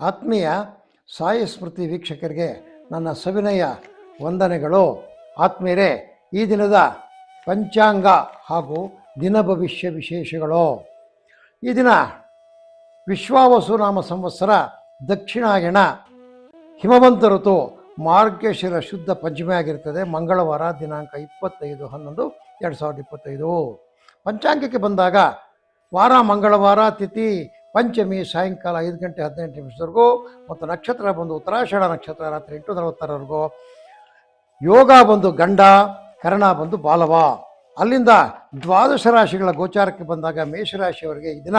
ಆತ್ಮೀಯ ಸಾಯಿ ಸ್ಮೃತಿ ವೀಕ್ಷಕರಿಗೆ ನನ್ನ ಸವಿನಯ ವಂದನೆಗಳು. ಆತ್ಮೀಯರೇ, ಈ ದಿನದ ಪಂಚಾಂಗ ಹಾಗೂ ದಿನ ಭವಿಷ್ಯ ವಿಶೇಷಗಳು. ಈ ದಿನ ವಿಶ್ವಾವಸು ನಾಮ ಸಂವತ್ಸರ ದಕ್ಷಿಣಾಯಣ ಹಿಮವಂತ ಋತು ಮಾರ್ಗಶಿರ ಶುದ್ಧ ಪಂಚಮಿ ಆಗಿರ್ತದೆ. ಮಂಗಳವಾರ ದಿನಾಂಕ ಇಪ್ಪತ್ತೈದು, ಹನ್ನೊಂದು, ಎರಡು ಸಾವಿರದ ಇಪ್ಪತ್ತೈದು. ಪಂಚಾಂಗಕ್ಕೆ ಬಂದಾಗ ವಾರ, ಮಂಗಳವಾರ, ತಿಥಿ ಪಂಚಮಿ ಸಾಯಂಕಾಲ ಐದು ಗಂಟೆ ಹದಿನೆಂಟು ನಿಮಿಷದವರೆಗೂ ಮತ್ತು ನಕ್ಷತ್ರ ಬಂದು ಉತ್ತರಾಷಾಢ ನಕ್ಷತ್ರ ರಾತ್ರಿ ಎಂಟು ನಲವತ್ತರವರೆಗೂ ಯೋಗ ಬಂದು ಗಂಡ, ಕರ್ಣ ಬಂದು ಬಾಲವ. ಅಲ್ಲಿಂದ ದ್ವಾದಶ ರಾಶಿಗಳ ಗೋಚಾರಕ್ಕೆ ಬಂದಾಗ ಮೇಷರಾಶಿಯವರಿಗೆ ಈ ದಿನ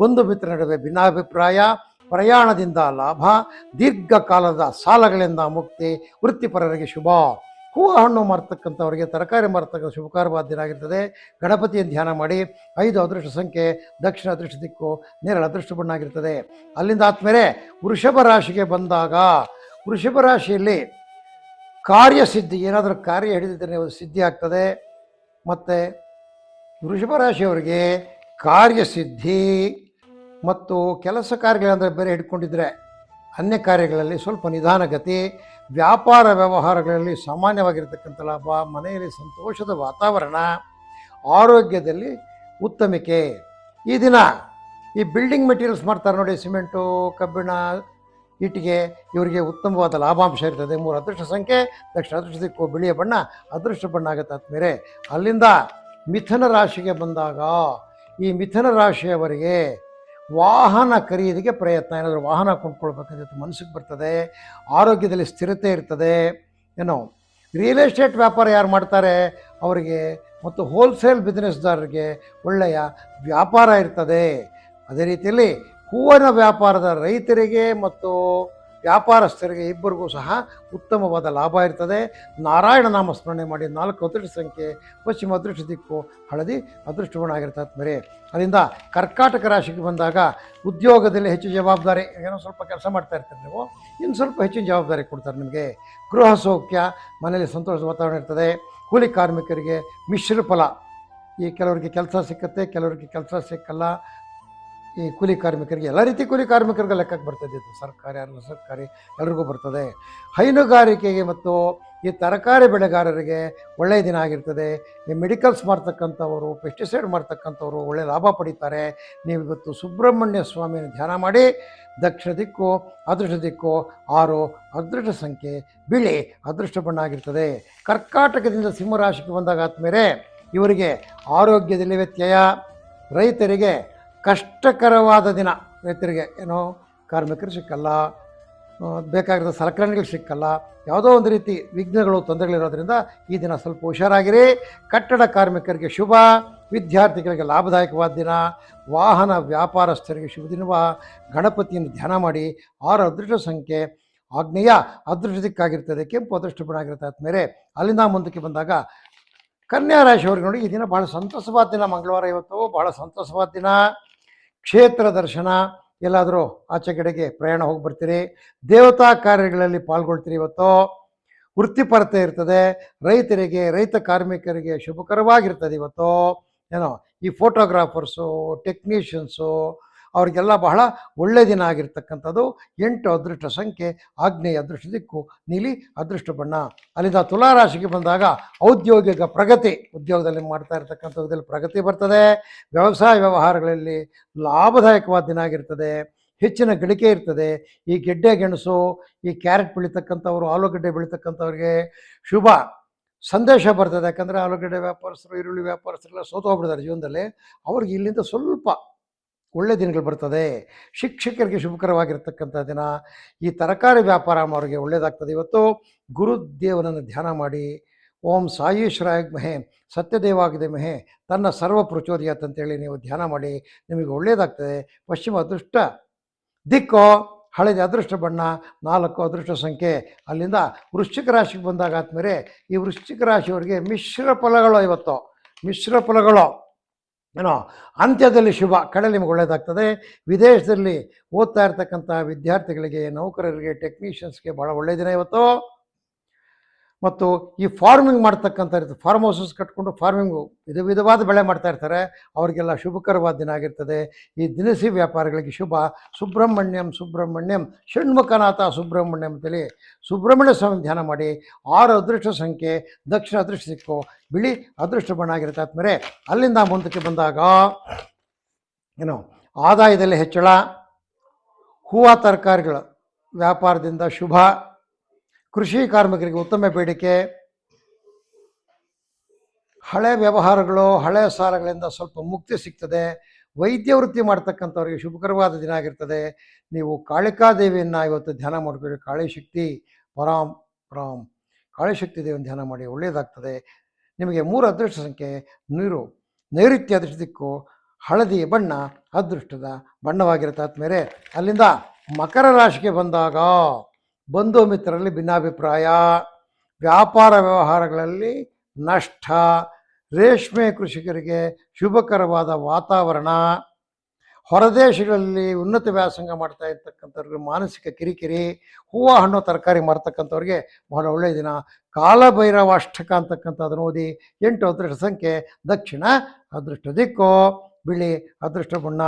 ಬಂಧು ಮಿತ್ರ ನಡುವೆ ಭಿನ್ನಾಭಿಪ್ರಾಯ, ಪ್ರಯಾಣದಿಂದ ಲಾಭ, ದೀರ್ಘಕಾಲದ ಸಾಲಗಳಿಂದ ಮುಕ್ತಿ, ವೃತ್ತಿಪರರಿಗೆ ಶುಭ. ಹೂವು ಹಣ್ಣು ಮಾರ್ತಕ್ಕಂಥವ್ರಿಗೆ ತರಕಾರಿ ಮಾರ್ತಕ್ಕಂಥ ಶುಭಕಾರವಾದ ದಿನ ಆಗಿರ್ತದೆ ಗಣಪತಿಯನ್ನು ಧ್ಯಾನ ಮಾಡಿ ಐದು ಅದೃಷ್ಟ ಸಂಖ್ಯೆ, ದಕ್ಷಿಣ ಅದೃಷ್ಟ ದಿಕ್ಕು, ನೇರಳ ಅದೃಷ್ಟ ಬಣ್ಣ ಆಗಿರ್ತದೆ ಅಲ್ಲಿಂದ ಆದಮೇಲೆ ವೃಷಭ ರಾಶಿಗೆ ಬಂದಾಗ, ವೃಷಭ ರಾಶಿಯಲ್ಲಿ ಕಾರ್ಯಸಿದ್ಧಿ, ಏನಾದರೂ ಕಾರ್ಯ ಹಿಡಿದಿದ್ದರೆ ಅದು ಸಿದ್ಧಿ ಆಗ್ತದೆ. ಮತ್ತು ವೃಷಭ ರಾಶಿಯವರಿಗೆ ಕಾರ್ಯಸಿದ್ಧಿ ಮತ್ತು ಕೆಲಸ ಕಾರ್ಯಗಳಂದರೆ ಬೇರೆ ಹಿಡ್ಕೊಂಡಿದ್ರೆ ಅನ್ಯ ಕಾರ್ಯಗಳಲ್ಲಿ ಸ್ವಲ್ಪ ನಿಧಾನಗತಿ ವ್ಯಾಪಾರ ವ್ಯವಹಾರಗಳಲ್ಲಿ ಸಾಮಾನ್ಯವಾಗಿರ್ತಕ್ಕಂಥ ಲಾಭ, ಮನೆಯಲ್ಲಿ ಸಂತೋಷದ ವಾತಾವರಣ, ಆರೋಗ್ಯದಲ್ಲಿ ಉತ್ತಮಿಕೆ. ಈ ದಿನ ಈ ಬಿಲ್ಡಿಂಗ್ ಮೆಟೀರಿಯಲ್ಸ್ ಮಾಡ್ತಾರೆ ನೋಡಿ, ಸಿಮೆಂಟು, ಕಬ್ಬಿಣ, ಇಟ್ಟಿಗೆ, ಇವರಿಗೆ ಉತ್ತಮವಾದ ಲಾಭಾಂಶ ಇರ್ತದೆ. ಮೂರು ಅದೃಷ್ಟ ಸಂಖ್ಯೆ, ದಕ್ಷಿಣ ಅದೃಷ್ಟ ದಿಕ್ಕು, ಬಿಳಿಯ ಬಣ್ಣ, ಅದೃಷ್ಟ ಬಣ್ಣ ಆಗುತ್ತೆ ಆದ್ಮೇಲೆ ಅಲ್ಲಿಂದ ಮಿಥುನ ರಾಶಿಗೆ ಬಂದಾಗ ಈ ಮಿಥುನ ರಾಶಿಯವರಿಗೆ ವಾಹನ ಖರೀದಿಗೆ ಪ್ರಯತ್ನ. ಏನಾದರೂ ವಾಹನ ಕೊಂಡ್ಕೊಳ್ಬೇಕಂತ ಮನಸ್ಸಿಗೆ ಬರ್ತದೆ, ಆರೋಗ್ಯದಲ್ಲಿ ಸ್ಥಿರತೆ ಇರ್ತದೆ ಏನೋ ರಿಯಲ್ ಎಸ್ಟೇಟ್ ವ್ಯಾಪಾರ ಯಾರು ಮಾಡ್ತಾರೆ? ಅವರಿಗೆ ಮತ್ತು ಹೋಲ್ಸೇಲ್ ಬಿಸ್ನೆಸ್ದಾರರಿಗೆ ಒಳ್ಳೆಯ ವ್ಯಾಪಾರ ಇರ್ತದೆ. ಅದೇ ರೀತಿಯಲ್ಲಿ ಹೂವಿನ ವ್ಯಾಪಾರದ ರೈತರಿಗೆ ಮತ್ತು ವ್ಯಾಪಾರಸ್ಥರಿಗೆ ಇಬ್ಬರಿಗೂ ಸಹ ಉತ್ತಮವಾದ ಲಾಭ ಇರ್ತದೆ. ನಾರಾಯಣ ನಾಮ ಸ್ಮರಣೆ ಮಾಡಿ ನಾಲ್ಕು ಅದೃಷ್ಟ ಸಂಖ್ಯೆ, ಪಶ್ಚಿಮ ಅದೃಷ್ಟ ದಿಕ್ಕು, ಹಳದಿ ಅದೃಷ್ಟಗುಣ ಆಗಿರ್ತದೆ ಮೇರೆ. ಅದರಿಂದ ಕರ್ಕಾಟಕ ರಾಶಿಗೆ ಬಂದಾಗ ಉದ್ಯೋಗದಲ್ಲಿ ಹೆಚ್ಚು ಜವಾಬ್ದಾರಿ, ಏನೋ ಸ್ವಲ್ಪ ಕೆಲಸ ಮಾಡ್ತಾ ಇರ್ತೀರಿ ನೀವು, ಇನ್ನು ಸ್ವಲ್ಪ ಹೆಚ್ಚಿನ ಜವಾಬ್ದಾರಿ ಕೊಡ್ತಾರೆ ನಿಮಗೆ. ಗೃಹ ಸೌಖ್ಯ, ಮನೆಯಲ್ಲಿ ಸಂತೋಷದ ವಾತಾವರಣ ಇರ್ತದೆ. ಕೂಲಿ ಕಾರ್ಮಿಕರಿಗೆ ಮಿಶ್ರ ಫಲ. ಈ ಕೆಲವರಿಗೆ ಕೆಲಸ ಸಿಕ್ಕತ್ತೆ, ಕೆಲವರಿಗೆ ಕೆಲಸ ಸಿಕ್ಕಲ್ಲ. ಈ ಕೂಲಿ ಕಾರ್ಮಿಕರಿಗೆ, ಎಲ್ಲ ರೀತಿ ಕೂಲಿ ಕಾರ್ಮಿಕರಿಗೆ ಲೆಕ್ಕಕ್ಕೆ ಬರ್ತದೆ ಇದು. ಸರ್ಕಾರಿ ಅನ್ನ ಸರ್ಕಾರಿ ಎಲ್ರಿಗೂ ಬರ್ತದೆ. ಹೈನುಗಾರಿಕೆಗೆ ಮತ್ತು ಈ ತರಕಾರಿ ಬೆಳೆಗಾರರಿಗೆ ಒಳ್ಳೆಯ ದಿನ ಆಗಿರ್ತದೆ. ಈ ಮೆಡಿಕಲ್ಸ್ ಮಾಡ್ತಕ್ಕಂಥವರು ಪೆಸ್ಟಿಸೈಡ್ ಮಾಡ್ತಕ್ಕಂಥವ್ರು ಒಳ್ಳೆಯ ಲಾಭ ಪಡಿತಾರೆ. ನೀವು ಇವತ್ತು ಸುಬ್ರಹ್ಮಣ್ಯ ಸ್ವಾಮಿಯನ್ನು ಧ್ಯಾನ ಮಾಡಿ, ದಕ್ಷಿಣ ದಿಕ್ಕು, ಅದೃಷ್ಟ ದಿಕ್ಕು, ಆರು ಅದೃಷ್ಟ ಸಂಖ್ಯೆ, ಬಿಳಿ ಅದೃಷ್ಟ ಬಣ್ಣ ಆಗಿರ್ತದೆ. ಕರ್ಕಾಟಕದಿಂದ ಸಿಂಹರಾಶಿಗೆ ಬಂದಾಗ ಆದ್ಮೇಲೆ ಇವರಿಗೆ ಆರೋಗ್ಯದಲ್ಲಿ ವ್ಯತ್ಯಯ ರೈತರಿಗೆ ಕಷ್ಟಕರವಾದ ದಿನ ರೈತರಿಗೆ, ಏನೋ ಕಾರ್ಮಿಕರು ಸಿಕ್ಕಲ್ಲ ಬೇಕಾಗಿರೋ ಸಲಕರಣೆಗಳು ಸಿಕ್ಕಲ್ಲ, ಯಾವುದೋ ಒಂದು ರೀತಿ ವಿಘ್ನಗಳು ತೊಂದರೆಗಳಿರೋದ್ರಿಂದ ಈ ದಿನ ಸ್ವಲ್ಪ ಹುಷಾರಾಗಿರಿ. ಕಟ್ಟಡ ಕಾರ್ಮಿಕರಿಗೆ ಶುಭ, ವಿದ್ಯಾರ್ಥಿಗಳಿಗೆ ಲಾಭದಾಯಕವಾದ ದಿನ, ವಾಹನ ವ್ಯಾಪಾರಸ್ಥರಿಗೆ ಶುಭ ದಿನವ. ಗಣಪತಿಯನ್ನು ಧ್ಯಾನ ಮಾಡಿ, ಆರು ಅದೃಷ್ಟ ಸಂಖ್ಯೆ, ಆಗ್ನೇಯ ಅದೃಷ್ಟದಕ್ಕಾಗಿರ್ತದೆ ಕೆಂಪು ಅದೃಷ್ಟ ಬಣ್ಣ ಆಗಿರುತ್ತೆ ಆದ್ಮೇಲೆ ಅಲ್ಲಿಂದ ಮುಂದಕ್ಕೆ ಬಂದಾಗ ಕನ್ಯಾ ರಾಶಿಯವ್ರಿಗೆ ನೋಡಿ ಈ ದಿನ ಭಾಳ ಸಂತಸವಾದ ದಿನ, ಮಂಗಳವಾರ ಇವತ್ತು ಭಾಳ ಸಂತಸವಾದ ದಿನ. ಕ್ಷೇತ್ರ ದರ್ಶನ. ಎಲ್ಲಾದರೂ ಆಚೆ ಕಡೆಗೆ ಪ್ರಯಾಣ ಹೋಗಿ ಬರ್ತೀರಿ ದೇವತಾ ಕಾರ್ಯಗಳಲ್ಲಿ ಪಾಲ್ಗೊಳ್ತೀರಿ ಇವತ್ತು. ವೃತ್ತಿಪರತೆ ಇರ್ತದೆ. ರೈತರಿಗೆ, ರೈತ ಕಾರ್ಮಿಕರಿಗೆ ಶುಭಕರವಾಗಿರ್ತದೆ ಇವತ್ತು. ಏನೋ ಈ ಫೋಟೋಗ್ರಾಫರ್ಸು ಟೆಕ್ನಿಷಿಯನ್ಸು ಅವ್ರಿಗೆಲ್ಲ ಬಹಳ ಒಳ್ಳೆಯ ದಿನ ಆಗಿರ್ತಕ್ಕಂಥದ್ದು. ಎಂಟು ಅದೃಷ್ಟ ಸಂಖ್ಯೆ, ಆಗ್ನೇಯ ಅದೃಷ್ಟ ದಿಕ್ಕು, ನೀಲಿ ಅದೃಷ್ಟ ಬಣ್ಣ. ಅಲ್ಲಿಂದ ತುಲಾರಾಶಿಗೆ ಬಂದಾಗ ಔದ್ಯೋಗಿಕ ಪ್ರಗತಿ. ಉದ್ಯೋಗದಲ್ಲಿ ಮಾಡ್ತಾ ಇರತಕ್ಕಂಥದ್ದಲ್ಲಿ ಪ್ರಗತಿ ಬರ್ತದೆ. ವ್ಯವಸಾಯ ವ್ಯವಹಾರಗಳಲ್ಲಿ ಲಾಭದಾಯಕವಾದ ದಿನ ಆಗಿರ್ತದೆ. ಹೆಚ್ಚಿನ ಗಳಿಕೆ ಇರ್ತದೆ. ಈ ಗೆಡ್ಡೆ ಗೆಣಸು, ಈ ಕ್ಯಾರೆಟ್ ಬೆಳೀತಕ್ಕಂಥವ್ರು, ಆಲೂಗಡ್ಡೆ ಬೆಳೀತಕ್ಕಂಥವ್ರಿಗೆ ಶುಭ. ಸಂದೇಶ ಬರ್ತದೆ. ಯಾಕಂದರೆ ಆಲೂಗಡ್ಡೆ ವ್ಯಾಪಾರಸ್ಥರು, ಈರುಳ್ಳಿ ವ್ಯಾಪಾರಸ್ಥರೆಲ್ಲ ಸೋತೋಗ್ಬಿಡ್ತಾರೆ ಜೀವನದಲ್ಲಿ. ಅವ್ರಿಗೆ ಇಲ್ಲಿಂದ ಸ್ವಲ್ಪ ಒಳ್ಳೆ ದಿನಗಳು ಬರ್ತದೆ. ಶಿಕ್ಷಕರಿಗೆ ಶುಭಕರವಾಗಿರ್ತಕ್ಕಂಥ ದಿನ. ಈ ತರಕಾರಿ ವ್ಯಾಪಾರ ಮಾಡೋರಿಗೆ ಒಳ್ಳೆಯದಾಗ್ತದೆ ಇವತ್ತು ಗುರುದೇವನನ್ನು ಧ್ಯಾನ ಮಾಡಿ, ಓಂ ಸಾಯೀಶ್ವರಾಯ ಮಹೆ, ಸತ್ಯದೇವಾಗಿದೆ ಮಹೆ, ತನ್ನ ಸರ್ವ ಪ್ರಚೋದಯಾತ್ ಅಂತೇಳಿ ನೀವು ಧ್ಯಾನ ಮಾಡಿ, ನಿಮಗೆ ಒಳ್ಳೆಯದಾಗ್ತದೆ ಪಶ್ಚಿಮ ಅದೃಷ್ಟ, ದಿಕ್ಕು, ಹಳದಿ ಅದೃಷ್ಟ ಬಣ್ಣ, ನಾಲ್ಕು ಅದೃಷ್ಟ ಸಂಖ್ಯೆ. ಅಲ್ಲಿಂದ ವೃಶ್ಚಿಕ ರಾಶಿಗೆ ಬಂದಾಗ ಆದ್ಮೇಲೆ ಈ ವೃಶ್ಚಿಕ ರಾಶಿಯವರಿಗೆ ಮಿಶ್ರ ಫಲಗಳು ಇವತ್ತು. ಮಿಶ್ರ ಫಲಗಳು. ಏನೋ ಅಂತ್ಯದಲ್ಲಿ ಶುಭ ಕಡೆ ನಿಮಗೆ ಒಳ್ಳೆಯದಾಗ್ತದೆ ವಿದೇಶದಲ್ಲಿ ಓದ್ತಾ ಇರ್ತಕ್ಕಂಥ ವಿದ್ಯಾರ್ಥಿಗಳಿಗೆ, ನೌಕರರಿಗೆ ಟೆಕ್ನಿಷಿಯನ್ಸ್ಗೆ ಭಾಳ ಒಳ್ಳೆಯ ದಿನ ಇವತ್ತು. ಮತ್ತು ಈ ಫಾರ್ಮಿಂಗ್ ಮಾಡ್ತಕ್ಕಂಥ ಇರ್ತದೆ ಫಾರ್ಮ್ ಹೌಸಸ್ ಕಟ್ಕೊಂಡು ಫಾರ್ಮಿಂಗು ವಿಧ ವಿಧವಾದ ಬೆಳೆ ಮಾಡ್ತಾ ಇರ್ತಾರೆ. ಅವರಿಗೆಲ್ಲ ಶುಭಕರವಾದ ದಿನ ಆಗಿರ್ತದೆ. ಈ ದಿನಸಿ ವ್ಯಾಪಾರಿಗಳಿಗೆ ಶುಭ. ಸುಬ್ರಹ್ಮಣ್ಯಂ ಸುಬ್ರಹ್ಮಣ್ಯಂ, ಷಣ್ಮುಖನಾಥ ಸುಬ್ರಹ್ಮಣ್ಯಂ ಅಂತೇಳಿ ಸುಬ್ರಹ್ಮಣ್ಯ ಸ್ವಾಮಿ ಧ್ಯಾನ ಮಾಡಿ. ಆರು ಅದೃಷ್ಟ ಸಂಖ್ಯೆ, ದಕ್ಷಿಣ ಅದೃಷ್ಟ ಸಿಕ್ಕು ಬಿಳಿ ಅದೃಷ್ಟ ಬಣ್ಣ ಆಗಿರುತ್ತೆ. ಆದ್ಮೇಲೆ ಅಲ್ಲಿಂದ ಮುಂದಕ್ಕೆ ಬಂದಾಗ ಏನು ಆದಾಯದಲ್ಲಿ ಹೆಚ್ಚಳ, ಹೂವು, ತರಕಾರಿಗಳ ವ್ಯಾಪಾರದಿಂದ ಶುಭ. ಕೃಷಿ ಕಾರ್ಮಿಕರಿಗೆ ಉತ್ತಮ ಬೇಡಿಕೆ. ಹಳೆ ವ್ಯವಹಾರಗಳು, ಹಳೆ ಸಾಲಗಳಿಂದ ಸ್ವಲ್ಪ ಮುಕ್ತಿ ಸಿಗ್ತದೆ. ವೈದ್ಯ ವೃತ್ತಿ ಮಾಡ್ತಕ್ಕಂಥವ್ರಿಗೆ ಶುಭಕರವಾದ ದಿನ ಆಗಿರ್ತದೆ. ನೀವು ಕಾಳಿಕಾದೇವಿಯನ್ನು ಇವತ್ತು ಧ್ಯಾನ ಮಾಡಿಕೊಳ್ಳಿ. ಕಾಳಿ ಶಕ್ತಿ ಪರಾಮ್ ಪರಾಮ್ ಕಾಳಿ ಶಕ್ತಿ ದೇವಿಯನ್ನು ಧ್ಯಾನ ಮಾಡಿ ಒಳ್ಳೆಯದಾಗ್ತದೆ. ನಿಮಗೆ ಮೂರು ಅದೃಷ್ಟ ಸಂಖ್ಯೆ ನೀರು. ನೈಋತ್ಯ ಅದೃಷ್ಟ ದಿಕ್ಕು, ಹಳದಿ ಬಣ್ಣ, ಅದೃಷ್ಟದ ಬಣ್ಣವಾಗಿರುತ್ತೆ. ಆದ್ಮೇಲೆ ಅಲ್ಲಿಂದ ಮಕರ ರಾಶಿಗೆ ಬಂದಾಗ ಬಂಧು ಮಿತ್ರರಲ್ಲಿ ಭಿನ್ನಾಭಿಪ್ರಾಯ, ವ್ಯಾಪಾರ ವ್ಯವಹಾರಗಳಲ್ಲಿ ನಷ್ಟ, ರೇಷ್ಮೆ ಕೃಷಿಕರಿಗೆ ಶುಭಕರವಾದ ವಾತಾವರಣ, ಹೊರದೇಶಗಳಲ್ಲಿ ಉನ್ನತ ವ್ಯಾಸಂಗ ಮಾಡ್ತಾ ಇರ್ತಕ್ಕಂಥವ್ರಿಗೆ ಮಾನಸಿಕ ಕಿರಿಕಿರಿ, ಹೂವು ಹಣ್ಣು ತರಕಾರಿ ಮಾಡ್ತಕ್ಕಂಥವ್ರಿಗೆ ಬಹಳ ಒಳ್ಳೆಯ ದಿನ. ಕಾಲಭೈರವ ಅಷ್ಟಕ ಅಂತಕ್ಕಂಥದ್ದನ್ನು ಓದಿ ಎಂಟು ಅದೃಷ್ಟ ಸಂಖ್ಯೆ, ದಕ್ಷಿಣ ಅದೃಷ್ಟ ದಿಕ್ಕು, ಬಿಳಿ ಅದೃಷ್ಟ ಬಣ್ಣ.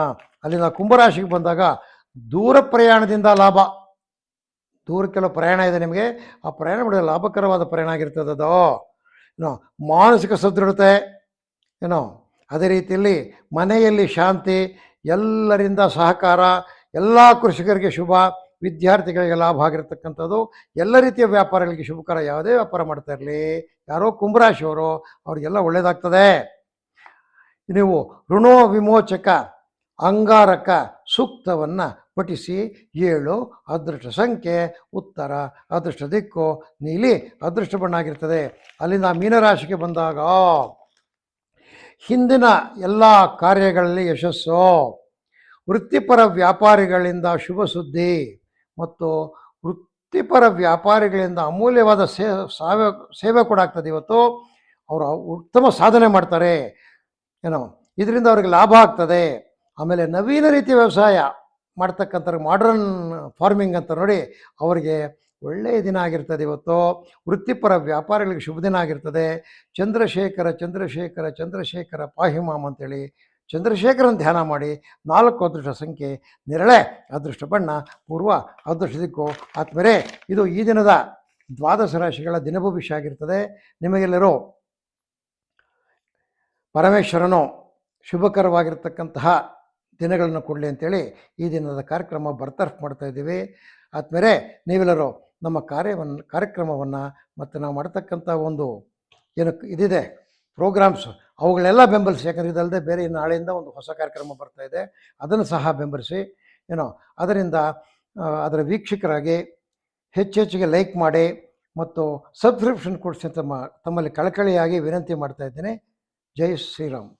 ಅಲ್ಲಿಂದ ಕುಂಭರಾಶಿಗೆ ಬಂದಾಗ ದೂರ ಪ್ರಯಾಣದಿಂದ ಲಾಭ. ದೂರಕ್ಕೆಲ್ಲ ಪ್ರಯಾಣ ಇದೆ ನಿಮಗೆ, ಆ ಪ್ರಯಾಣ ಮಾಡಿದ ಲಾಭಕರವಾದ ಪ್ರಯಾಣ ಆಗಿರ್ತದೆ ಅದು. ಏನೋ, ಮಾನಸಿಕ ಸದೃಢತೆ, ಏನೋ, ಅದೇ ರೀತಿಯಲ್ಲಿ ಮನೆಯಲ್ಲಿ ಶಾಂತಿ, ಎಲ್ಲರಿಂದ ಸಹಕಾರ, ಎಲ್ಲ ಕೃಷಿಕರಿಗೆ ಶುಭ, ವಿದ್ಯಾರ್ಥಿಗಳಿಗೆ ಲಾಭ ಆಗಿರ್ತಕ್ಕಂಥದ್ದು, ಎಲ್ಲ ರೀತಿಯ ವ್ಯಾಪಾರಗಳಿಗೆ ಶುಭಕರ, ಯಾವುದೇ ವ್ಯಾಪಾರ ಮಾಡ್ತಾ ಇರಲಿ. ಯಾರೋ ಕುಂಭರಾಶಿಯವರು ಅವರಿಗೆಲ್ಲ ಒಳ್ಳೆಯದಾಗ್ತದೆ ನೀವು ಋಣೋ ವಿಮೋಚಕ, ಅಂಗಾರಕ, ಸೂಕ್ತವನ್ನು ಪಠಿಸಿ, ಏಳು, ಅದೃಷ್ಟ ಸಂಖ್ಯೆ, ಉತ್ತರ, ಅದೃಷ್ಟ ದಿಕ್ಕು, ನೀಲಿ, ಅದೃಷ್ಟ ಬಣ್ಣ ಆಗಿರ್ತದೆ ಅಲ್ಲಿಂದ ಮೀನರಾಶಿಗೆ ಬಂದಾಗ, ಹಿಂದಿನ ಎಲ್ಲ ಕಾರ್ಯಗಳಲ್ಲಿ ಯಶಸ್ಸು. ವೃತ್ತಿಪರ ವ್ಯಾಪಾರಿಗಳಿಂದ ಶುಭ ಸುದ್ದಿ ಮತ್ತು ವೃತ್ತಿಪರ ವ್ಯಾಪಾರಿಗಳಿಂದ ಅಮೂಲ್ಯವಾದ ಸೇ, ಸಾವೆ, ಸೇವೆ ಕೂಡ ಆಗ್ತದೆ ಇವತ್ತು. ಅವರು ಉತ್ತಮ ಸಾಧನೆ ಮಾಡ್ತಾರೆ. ಏನೋ, ಇದರಿಂದ ಅವ್ರಿಗೆ ಲಾಭ ಆಗ್ತದೆ. ಆಮೇಲೆ ನವೀನ ರೀತಿಯ ವ್ಯವಸಾಯ. ಮಾಡ್ತಕ್ಕಂಥ ಮಾಡ್ರನ್ ಫಾರ್ಮಿಂಗ್ ಅಂತ ನೋಡಿ ಅವರಿಗೆ ಒಳ್ಳೆಯ ದಿನ ಆಗಿರ್ತದೆ ಇವತ್ತು. ವೃತ್ತಿಪರ ವ್ಯಾಪಾರಿಗಳಿಗೆ ಶುಭ ದಿನ ಆಗಿರ್ತದೆ. ಚಂದ್ರಶೇಖರ ಚಂದ್ರಶೇಖರ ಚಂದ್ರಶೇಖರ ಪಾಹಿಮಾಮ್ ಅಂತೇಳಿ ಚಂದ್ರಶೇಖರನ ಧ್ಯಾನ ಮಾಡಿ ನಾಲ್ಕು ಅದೃಷ್ಟ ಸಂಖ್ಯೆ, ನೆರಳೆ ಅದೃಷ್ಟ ಬಣ್ಣ, ಪೂರ್ವ ಅದೃಷ್ಟ ದಿಕ್ಕು, ಆತ್ಮರೇ. ಇದು ಈ ದಿನದ ದ್ವಾದಶ ರಾಶಿಗಳ ದಿನಭವಿಷ್ಯ ಆಗಿರ್ತದೆ. ನಿಮಗೆಲ್ಲರೂ ಪರಮೇಶ್ವರನು ಶುಭಕರವಾಗಿರ್ತಕ್ಕಂತಹ ದಿನಗಳನ್ನು ಕೊಡಲಿ ಅಂತೇಳಿ ಈ ದಿನದ ಕಾರ್ಯಕ್ರಮ ಬರ್ತರ್ಫ್ ಮಾಡ್ತಾ ಇದ್ದೀವಿ. ಆದಮೇಲೆ ನೀವೆಲ್ಲರೂ ನಮ್ಮ ಕಾರ್ಯವನ್ನು ಕಾರ್ಯಕ್ರಮವನ್ನು ಮತ್ತು ನಾವು ಮಾಡ್ತಕ್ಕಂಥ ಒಂದು ಏನು ಇದಿದೆ, ಪ್ರೋಗ್ರಾಮ್ಸ್ ಅವುಗಳೆಲ್ಲ ಬೆಂಬಲಿಸಿ, ಯಾಕಂದರೆ ಇದಲ್ಲದೆ ಬೇರೆ ನಾಳೆಯಿಂದ ಒಂದು ಹೊಸ ಕಾರ್ಯಕ್ರಮ ಬರ್ತಾ ಇದೆ. ಅದನ್ನು ಸಹ ಬೆಂಬಲಿಸಿ, ಏನೋ, ಅದರಿಂದ ಅದರ ವೀಕ್ಷಕರಾಗಿ ಹೆಚ್ಚೆಚ್ಚಿಗೆ ಲೈಕ್ ಮಾಡಿ ಮತ್ತು ಸಬ್ಸ್ಕ್ರಿಪ್ಷನ್ ಕೊಡಿಸಿ ತಮ್ಮ ತಮ್ಮಲ್ಲಿ ಕಳಕಳಿಯಾಗಿ ವಿನಂತಿ ಮಾಡ್ತಾ ಇದ್ದೇನೆ. ಜೈ ಶ್ರೀರಾಮ್.